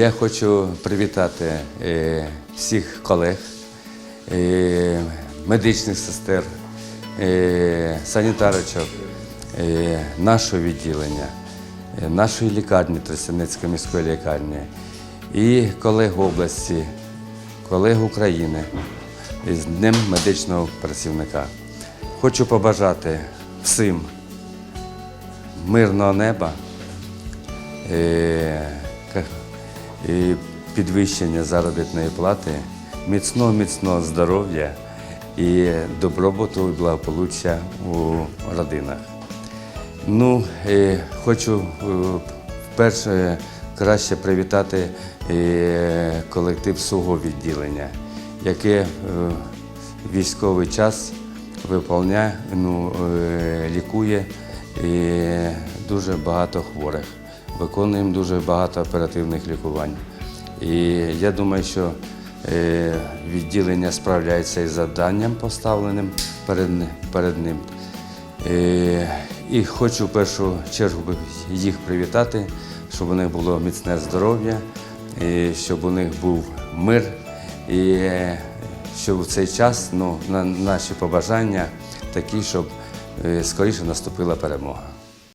Я хочу привітати е, всіх колег, е, медичних сестер, е, санітарочок нашого відділення, нашої лікарні Тростянецької міської лікарні і колег області, колег України з Днем медичного працівника. Хочу побажати всім мирного неба, і підвищення заробітної плати, міцного міцного здоров'я і добробуту і благополуччя у родинах. Ну, е, хочу е, вперше краще привітати е, колектив свого відділення, яке е, військовий час виповняє, ну, лікує дуже багато хворих. Виконуємо дуже багато оперативних лікувань. І я думаю, що е, відділення справляється із завданням, поставленим перед, ним. Е, І хочу в першу чергу їх привітати, щоб у них було міцне здоров'я, щоб у них був мир, і е, щоб в цей час ну, на, наші побажання такі, щоб скоріше наступила перемога.